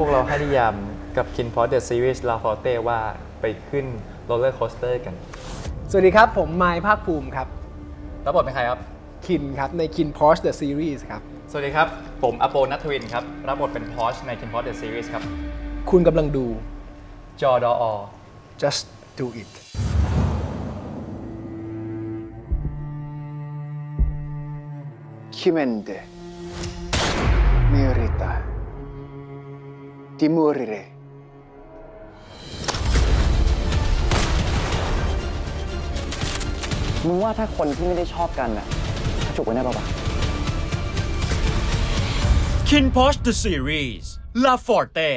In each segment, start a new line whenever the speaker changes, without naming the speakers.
พวกเราให้นิยามกับ Kin p o s The Series La Forte ว่าไปขึ้นโรลเลอร์โคสเตอร์กัน
สวัสดีครับ ผมไมค์ภาคภูมิครับ
รับบทเป็นใครครับ
คินครับ ใน Kin Porsche The Series ครับ
สวัสดีครับ ผมอโปนัทวินครับ รับบทเป็น Porsche ใน Kin p o s The Series ครับ
คุณกำลังดู
จอดอ
Just Do It
Chimende merita di morire.
มึงว่าถ้าคนที่ไม่ได้ชอบกันน่ะเขาจุกไว้ได้ปะวะ
Kin Posh The Series La Forte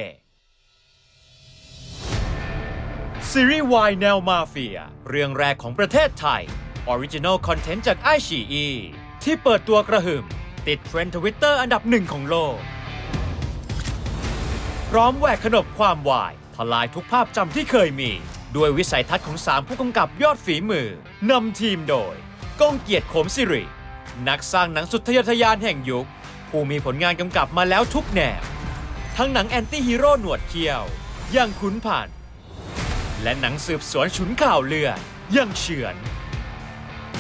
ซีรีส์วายแนวมาเฟีย เรื่องแรกของประเทศไทย Original Content จาก i อ e ที่เปิดตัวกระหึ่ม ติดเทรนด์ทวิตเตอร์อันดับหนึ่งของโลก พร้อมแหวกขนบความวายทลายทุกภาพจำที่เคยมี ด้วยวิสัยทัศน์ของ 3 ผู้กำกับยอดฝีมือนำทีมโดย ก้องเกียรติโขมสิริ นักสร้างหนังสุดทะยทะยานแห่งยุค ผู้มีผลงานกำกับมาแล้วทุกแนว ทั้งหนังแอนตี้ฮีโร่หนวดเคี้ยว อย่างขุนผ่าน และหนังสืบสวนฉุนข่าวเลือดอย่างเฉือน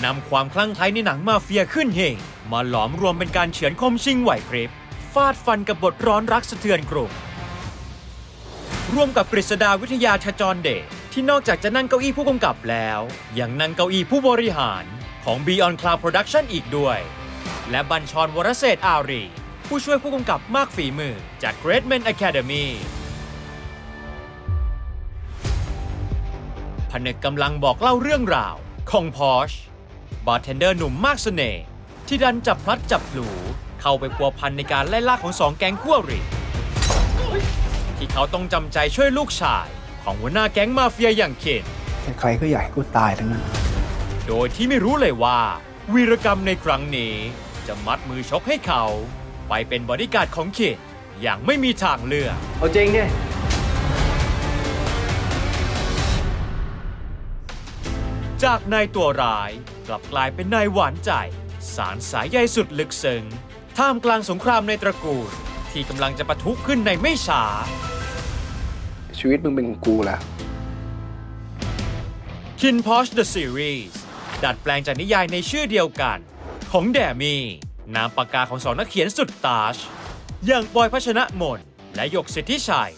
นำความคลั่งไคล้ในหนังมาเฟียขึ้นเหงมาหลอมรวมเป็นการเฉือนคมชิงไหวพริบฟาดฟันกับบทร้อนรักสะเทือนกรุง ร่วมกับกฤษดาวิทยาชจรเดชที่นอกจากจะนั่งเก้าอี้ผู้กำกับแล้ว ยังนั่งเก้าอี้ผู้บริหารของ Beyond Cloud Production อีกด้วย และบัญชรวรเศรษฐ์อารี ผู้ช่วยผู้กำกับมากฝีมือจาก Great Men Academy ผนึกกำลังบอกเล่าเรื่องราวของพอชบาร์เทนเดอร์หนุ่มมากเสน่ห์ที่ดันจับพลัดจับผลูเข้าไปพัวพันในการไล่ล่าของสองแก๊งคู่อริ ที่เขาต้องจำใจช่วยลูกชาย ของหัวหน้าแก๊งมาเฟียอย่างเคน
ใครๆก็อยากให้กูตายทั้งนั้น
โดยที่ไม่รู้เลยว่า วีรกรรมในครั้งนี้ จะมัดมือชกให้เขา ไปเป็นบอดี้การ์ดของเคนอย่างไม่มีทางเลือก
เอาจริงดิ
จากนายตัวร้ายกลับกลายเป็นนายหวานใจ สารสายใยสุดลึกซึ้งท่ามกลางสงครามในตระกูล ที่กำลังจะปะทุขึ้นในไม่ช้า
ชีวิตมึงเป็นของกูแล้ว
Kin Porsche The Series ดัดแปลงจากนิยายในชื่อเดียวกัน ของแดมี่ นามปากกาของสองนักเขียนสุดตาช อย่างปอยพัชนะมนและหยกสิทธิชัย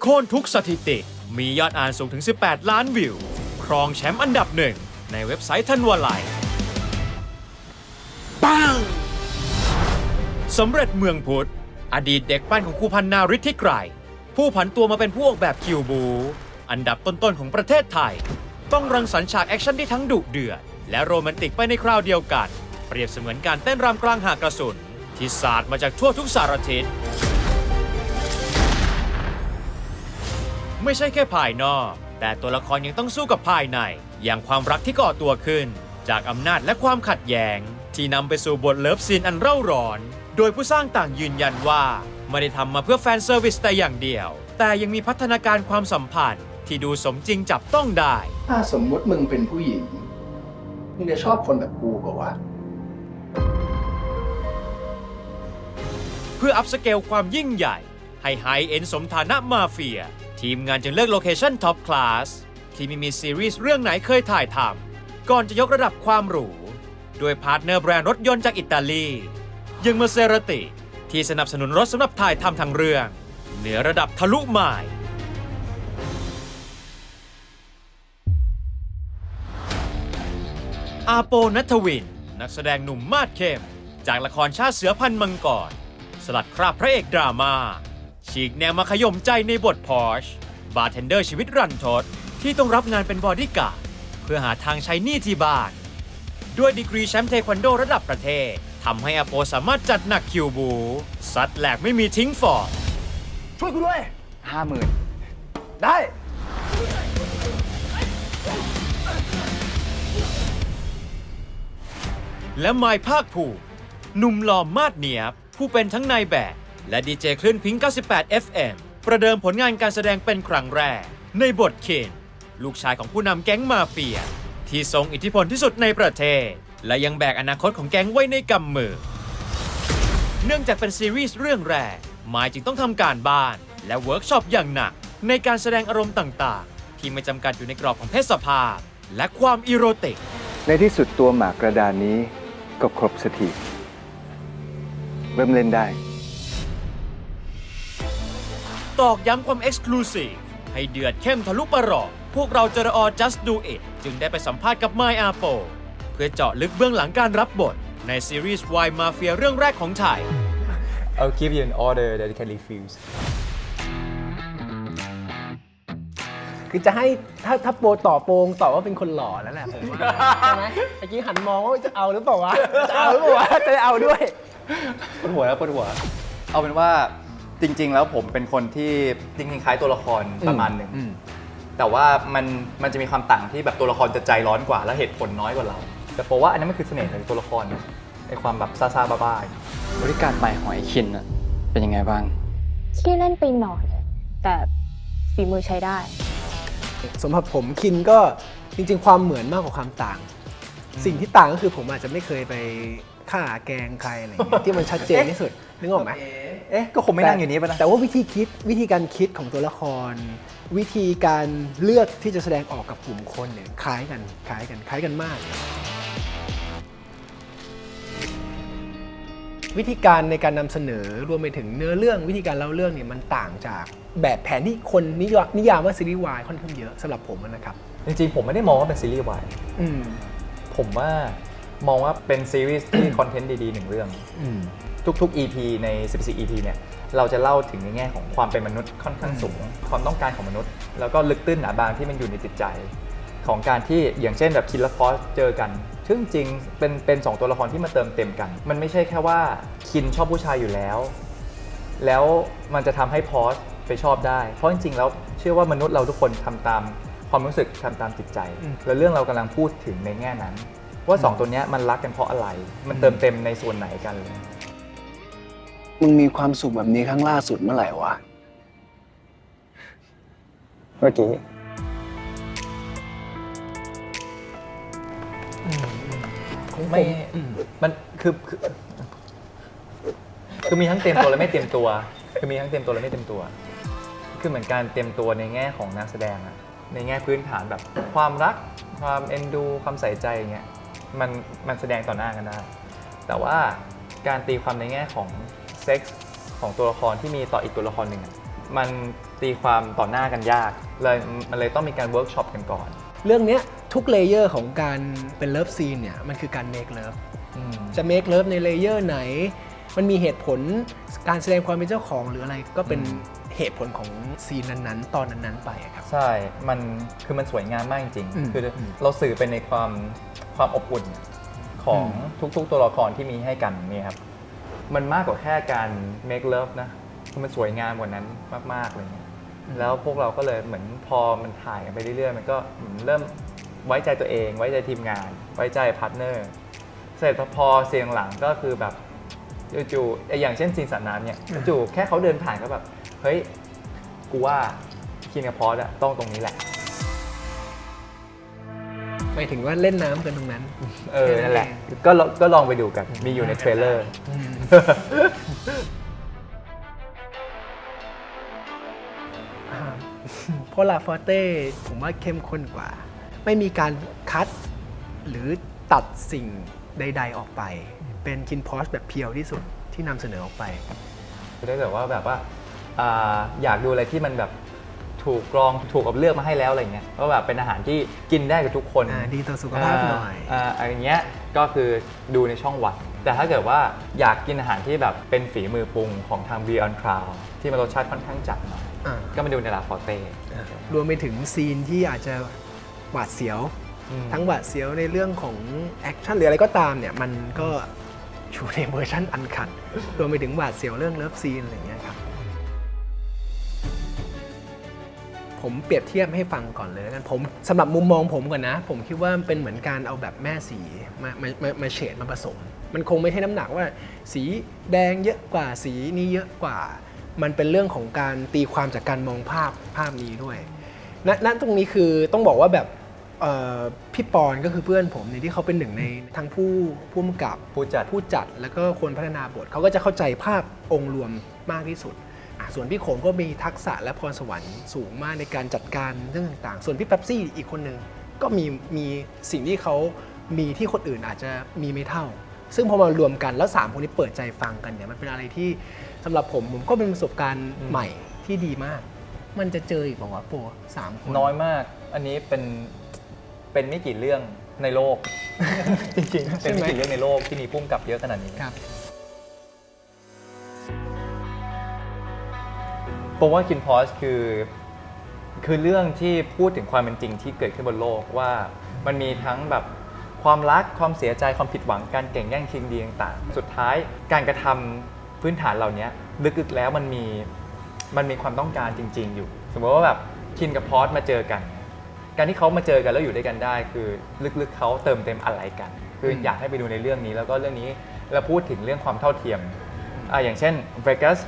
โค่นทุกสถิติ มียอดอ่านสูงถึง 18 ล้านวิว ครองแชมป์อันดับหนึ่ง ในเว็บไซต์ทันวาไลปังสำเร็จเมืองพุทธ อดีตเด็กปั้นของครูพันนาริทธิไกรผู้ผันตัวมาเป็นผู้ออกแบบคิวบู อันดับต้นๆของประเทศไทย ต้องรังสรรค์ฉากแอคชั่นที่ทั้งดุเดือด และโรแมนติกไปในคราวเดียวกัน เปรียบเสมือนการเต้นรำกลางหากระสุน ที่สาดมาจากทั่วทุกสารทิศไม่ใช่แค่ภายนอก แต่ตัวละครยังต้องสู้กับภายใน อย่างความรักที่ก่อตัวขึ้น จากอำนาจและความขัดแย้ง ที่นำไปสู่บทเลิฟซีนอันเร่าร้อน โดยผู้สร้างต่างยืนยันว่าไม่ได้ทำมาเพื่อแฟนเซอร์วิสแต่อย่างเดียว แต่ยังมีพัฒนาการความสัมพันธ์ ที่ดูสมจริงจับต้องได้
ถ้าสมมุติมึงเป็นผู้หญิง มึงจะชอบคนแบบกูเปล่าวะ
เพื่ออัพสเกลความยิ่งใหญ่ ให้ไฮเอ็นสมฐานะมาเฟีย ทีมงานจึงเลือกโลเคชั่นท็อปคลาสที่ไม่มีซีรีส์เรื่องไหนเคยถ่ายทำก่อนจะยกระดับความหรู ด้วยพาร์ทเนอร์แบรนด์รถยนต์จากอิตาลีอ ยังมาเซราติ ที่สนับสนุนรถสำหรับถ่ายทำทั้งเรื่อง เหนือระดับทะลุหมายอาโปนัทวิน นักแสดงหนุ่มมาดเข้ม จากละครชาติเสือพันมังกร สลัดคราบพระเอกดราม่าฉีกแนวมาขย่มใจในบทพอชบาร์เทนเดอร์ชีวิตรันทด ที่ต้องรับงานเป็นบอดี้การ์ดเพื่อหาทางใช้หนี้ที่บ้าน ด้วยดีกรีแชมป์เทควันโดระดับประเทศ ทำให้อาโปสามารถจัดหนักคิวบูซัดแหลกไม่มีทิ้งฟอร์ม
ช่วยกูด้วย
ห้าหมื่น
ได้
และไมายภาคภูมิหนุ่มหล่อมาดเนียบ ผู้เป็นทั้งนายแบบ และดีเจคลื่นพิงค์98 FM ประเดิมผลงานการแสดงเป็นครั้งแรก ในบทเคนลูกชายของผู้นำแก๊งมาเฟีย ที่ทรงอิทธิพลที่สุดในประเทศ และยังแบกอนาคตของแก๊งไว้ในกำมือ เนื่องจากเป็นซีรีส์เรื่องแรกไมายจึงต้องทำการบ้าน และเวิร์กช็อปอย่างหนัก ในการแสดงอารมณ์ต่างๆ ที่ไม่จำกัดอยู่ในกรอบของเพศสภาพ และความอีโรติก
ในที่สุดตัวหมากกระดานนี้ก็ครบสักทีเริ่มเล่นได้
ตอกย้ำความเอ็กซ์คลูซีฟให้เดือดเข้มทะลุประหลอดพวกเราจรอ just do it จึงได้ไปสัมภาษณ์กับ My a p o เพื่อเจาะลึกเบื้องหลังการรับบท ในซีรีส์ Y Mafia เรื่องแรกของไทย
I'll give you an order that you can refuse
คือจะให้ถ้าถ้าโปรต่อโปรงต่อว่าเป็นคนหล่อแล้วแหละผมว่าใช่ไหมเมื่อกี้หันมองว่าจะเอาหรือเปล่าวะจะเอาหรือเปล่าวะจะเอาด้วย
ปวดหัวแล้วปวดหัว เอาเป็นว่าจริง ๆ แล้วผมเป็นคนที่จริงๆคล้ายตัวละครประมาณหนึ่ง
อืม
แต่ว่ามันมันจะมีความต่างที่แบบตัวละครจะใจร้อนกว่าและเหตุผลน้อยกว่าเรา แต่เพราะว่าอันนั้นมันคือเสน่ห์ของตัวละครไอความแบบซาซาๆบ้าๆ
บริการใหม่ของไอ้คินอะเป็นยังไงบ้าง
ขี้เล่นไปหน่อย แต่ฝีมือใช้ได้
สำหรับผมคินก็จริงๆ ความเหมือนมากกว่าความต่าง สิ่งที่ต่างก็คือผมอาจจะไม่เคยไปฆ่าแกล้งใครอะไรอย่างเงี้ยที่มันชัดเจนที่สุดนึกออกไหม
เอ๊ะ ก็คงไม่นั่งอยู่นี้ป่ะนะ
แต่ว่าวิธีคิดวิธีการคิดของตัวละคร วิธีการเลือกที่จะแสดงออกกับกลุ่มคนเนี่ยคล้ายกันคล้ายกันคล้ายกันมาก วิธีการในการนำเสนอรวมไปถึงเนื้อเรื่องวิธีการเล่าเรื่องเนี่ยมันต่างจากแบบแผนที่คนนิยามนิยามว่าซีรีส์วายค่อนข้างเยอะสำหรับผมนะครับ
จริงๆ ผมไม่ได้มองว่าเป็นซีรีส์วาย
อืม
ผมว่ามองว่าเป็นซีรีส์ที่คอนเทนต์ดีๆหนึ่งเรื่อง
อืม
ทุกๆ EP ใน 14 EP เนี่ย เราจะเล่าถึงในแง่ของความเป็นมนุษย์ค่อนข้างสูง ความต้องการของมนุษย์ แล้วก็ลึกตื้นหนาบางที่มันอยู่ในจิตใจ ของการที่อย่างเช่นแบบคินและพอสเจอกัน ซึ่งจริงๆเป็นเป็นสองตัวละครที่มาเติมเต็มกัน มันไม่ใช่แค่ว่าคินชอบผู้ชายอยู่แล้ว แล้วมันจะทำให้พอสไปชอบได้ เพราะจริงๆแล้วเชื่อว่ามนุษย์เราทุกคนทำตามความรู้สึกทำตามจิตใจ แล้วเรื่องเรากำลังพูดถึงในแง่นั้น ว่าสองตัวเนี้ยมันรักกันเพราะอะไร มันเติมเต็มในส่วนไหนกันเลย
มึงมีความสุขแบบนี้ครั้งล่าสุดเมื่อไหร่วะ
เมื่อกี้
ไม่
อืม
มันคือคือ คือมีทั้งเตรียมตัวและไม่เตรียมตัว คือมีทั้งเตรียมตัวและไม่เตรียมตัว คือเหมือนการเตรียมตัวในแง่ของนักแสดงอะในแง่พื้นฐานแบบความรัก ความเอ็นดู ความใส่ใจอย่างเงี้ยมันมันแสดงต่อหน้ากันได้ แต่ว่าการตีความในแง่ของเซ็กส์ของตัวละครที่มีต่ออีกตัวละครหนึ่งอะมันตีความต่อหน้ากันยากเลยมันเลยต้องมีการเวิร์กช็อปกันก่อน
เรื่องเนี้ย ทุกเลเยอร์ของการเป็นเลิฟซีนเนี่ยมันคือการเมคเลิฟ
อืม
จะเมคเลิฟในเลเยอร์ไหน มันมีเหตุผลการแสดงความเป็นเจ้าของหรืออะไรก็เป็นเหตุผลของซีนนั้นๆ ตอนนั้นๆไปอะครับ
ใช่ มันคือมันสวยงามมากจริง
อืม
ๆคือเราสื่อไปในความความอบอุ่นของทุกๆ ตัวละครที่มีให้กันเนี่ยครับ มันมากกว่าแค่การ make love นะคือมันสวยงามกว่านั้นมากๆเลยเนี่ยแล้วพวกเราก็เลยเหมือนพอมันถ่ายกันไปเรื่อยๆ มันก็เหมือนเริ่ม ไว้ใจตัวเอง ไว้ใจทีมงาน ไว้ใจพาร์ทเนอร์เสร็จพอเสียงหลังก็คือแบบจู่ๆไอ้อย่างเช่นซีนสันน้ำเนี่ยจู่ๆแค่เขาเดินผ่านก็แบบเฮ้ยกูว่าคินกับพอสอะต้องตรงนี้แหละ
หมายถึงว่าเล่นน้ำกันตรงนั้น
เออ นั่นแหละ ก็ลองก็ลองไปดูกัน มีอยู่ในเทรลเลอร์
อ่าเพราะลาฟอเต้ผมว่าเข้มข้นกว่า ไม่มีการคัดหรือตัดสิ่งใด ๆ ออกไป เป็นคินพอสแบบเพียวที่สุดที่นำเสนอออกไป
ถ้าเกิดว่าแบบว่าอ่าอยากดูอะไรที่มันแบบถูกกรองถูกกับเลือกมาให้แล้วอะไรเงี้ยก็แบบเป็นอาหารที่กินได้กับทุกคน
อ่าดีต่อสุขภาพหน่อยาา
อะไรเงี้ยก็คือดูในช่องวัน แต่ถ้าเกิดว่าอยากกินอาหารที่แบบเป็นฝีมือปรุงของทาง Beyond Cloud ที่มันรสชาติค่อนข้างจัดหน่อย
อ่า
ก็มาดูในลาฟอเต้
รวมไปถึงซีนที่อาจจะ หวาดเสียว
อืม
ทั้งหวาดเสียวในเรื่องของแอคชั่นหรืออะไรก็ตามเนี่ยมันก็อยู่ในเวอร์ชันอันคัดรวมไปถึงหวาดเสียวเรื่องเลิฟซีนอะไรอย่างเงี้ยครับผมเปรียบเทียบให้ฟังก่อนเลยแล้วกันผมสำหรับมุมมองผมก่อนนะ ผมคิดว่ามันเป็นเหมือนการเอาแบบแม่สีมามามามาเฉดมาผสม มันคงไม่ใช่น้ำหนักว่า สีแดงเยอะกว่าสีนี้เยอะกว่า มันเป็นเรื่องของการตีความจากการมองภาพภาพนี้ด้วยณณตรงนี้คือต้องบอกว่าแบบ เอ่อพี่ปอนก็คือเพื่อนผมเนี่ยที่เขาเป็นหนึ่งในทั้งผู้ผู้กำกับ
ผู้จัด
ผู้จัดแล้วก็คนพัฒนาบทเขาก็จะเข้าใจภาพองค์รวมมากที่สุดอะส่วนพี่โขงก็มีทักษะและพรสวรรค์สูงมากในการจัดการเรื่องต่างๆ ส่วนพี่แป๊บซี่อีกคนหนึ่งก็มีมีสิ่งที่เขามีที่คนอื่นอาจจะมีไม่เท่า ซึ่งพอมารวมกันแล้ว 3 คนนี้เปิดใจฟังกันเนี่ยมันเป็นอะไรที่สำหรับผมผมก็เป็นประสบการณ์ใหม่ที่ดีมาก มันจะเจออีกเปล่าวะโปรสามคน
น้อยมาก อันนี้เป็น เป็นไม่กี่เรื่องในโลก จริงๆ เป็นไม่กี่เรื่องในโลกที่มีพุ่มกับเยอะขนาดนี้
ครับ
ผมว่าคินพอสคือ คือเรื่องที่พูดถึงความเป็นจริงที่เกิดขึ้นบนโลกว่ามันมีทั้งแบบความรักความเสียใจความผิดหวังการแข่งแย่งชิงดีต่างๆ สุดท้ายการกระทำพื้นฐานเหล่านี้ลึกๆแล้วมันมีมันมีความต้องการจริง ๆ อยู่ สมมติว่าแบบคินกับพอสมาเจอกัน การที่เขามาเจอกันแล้วอยู่ด้วยกันได้ คือลึกๆเขาเติมเต็มอะไรกัน คืออยากให้ไปดูในเรื่องนี้แล้วก็เรื่องนี้เราพูดถึงเรื่องความเท่าเทียมอะอย่างเช่นเวกัส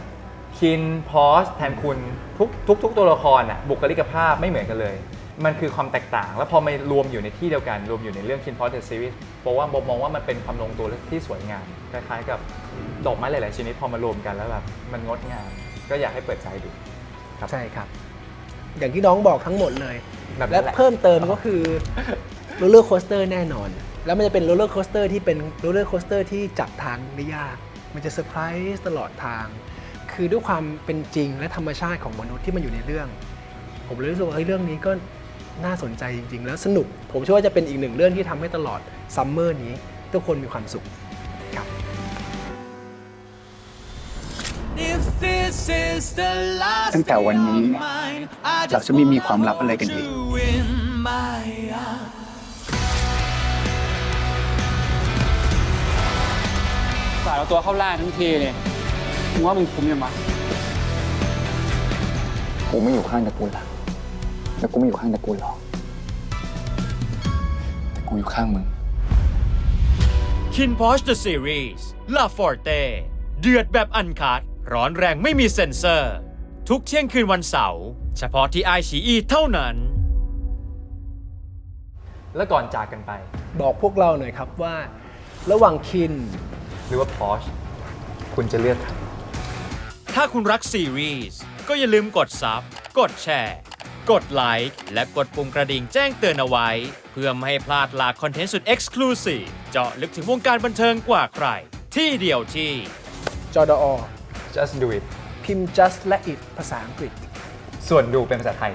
คินพอสแทนคุณทุกทุกทุกตัวละครอะบุคลิกภาพไม่เหมือนกันเลย มันคือความแตกต่าง แล้วพอมารวมอยู่ในที่เดียวกันรวมอยู่ในเรื่องคินพอสเดอะซีรีส์เพราะว่าผมมองว่ามันเป็นความลงตัวที่สวยงาม คล้ายๆกับดอกไม้หลายๆชนิดพอมารวมกันแล้วแบบมันงดงาม ก็อยากให้เปิดใจดูครับ
ใช่ครับ อย่างที่น้องบอกทั้งหมดเลย
แบบนั้
และ
นแหละ
เพิ่มเติมก็คือโรลเลอร์โคสเตอร์แน่นอน แล้วมันจะเป็นโรลเลอร์โคสเตอร์ที่เป็นโรลเลอร์โคสเตอร์ที่จับทางได้ยาก มันจะเซอร์ไพรส์ตลอดทาง คือด้วยความเป็นจริงและธรรมชาติของมนุษย์ที่มันอยู่ในเรื่อง ผมเลยรู้สึกว่าเฮ้ยเรื่องนี้ก็น่าสนใจจริง ๆ แล้วสนุก ผมเชื่อว่าจะเป็นอีกหนึ่งเรื่องที่ทำให้ตลอดซัมเมอร์นี้ทุกคนมีความสุขครับ
ตั้งแต่วันนี้เราจะไม่มีความลับอะไรกันอีก
สายเอาตัวเข้าล่าทั้งทีเนี่ยมึงว่ามึงคุ้มยังวะ
กูไม่อยู่ข้างตระกูลหลักแล้วกูไม่อยู่ข้างตระกูลหรอก
แต่กูอยู่ข้างมึง
คินพอช The Series La Forte เดือดแบบอันคัด ร้อนแรงไม่มีเซ็นเซอร์ ทุกเที่ยงคืนวันเสาร์เฉพาะที่ไอชีอีเท่านั้น
แล้วก่อนจากกันไป
บอกพวกเราหน่อยครับว่า ระหว่างคิน
หรือว่าพอชคุณจะเลือกใคร
ถ้าคุณรักซีรีส์ก็อย่าลืมกดซับกดแชร์ กดไลค์และกดปุ่มกระดิ่งแจ้งเตือนเอาไว้ เพื่อไม่ให้พลาดหลากคอนเทนต์สุด Exclusive เจาะลึกถึงวงการบันเทิงกว่าใคร ที่เดียวที่
จอดอ
just do it
พิมพ์ just และ it ภาษาอังกฤษ
ส่วนดูเป็นภาษาไทย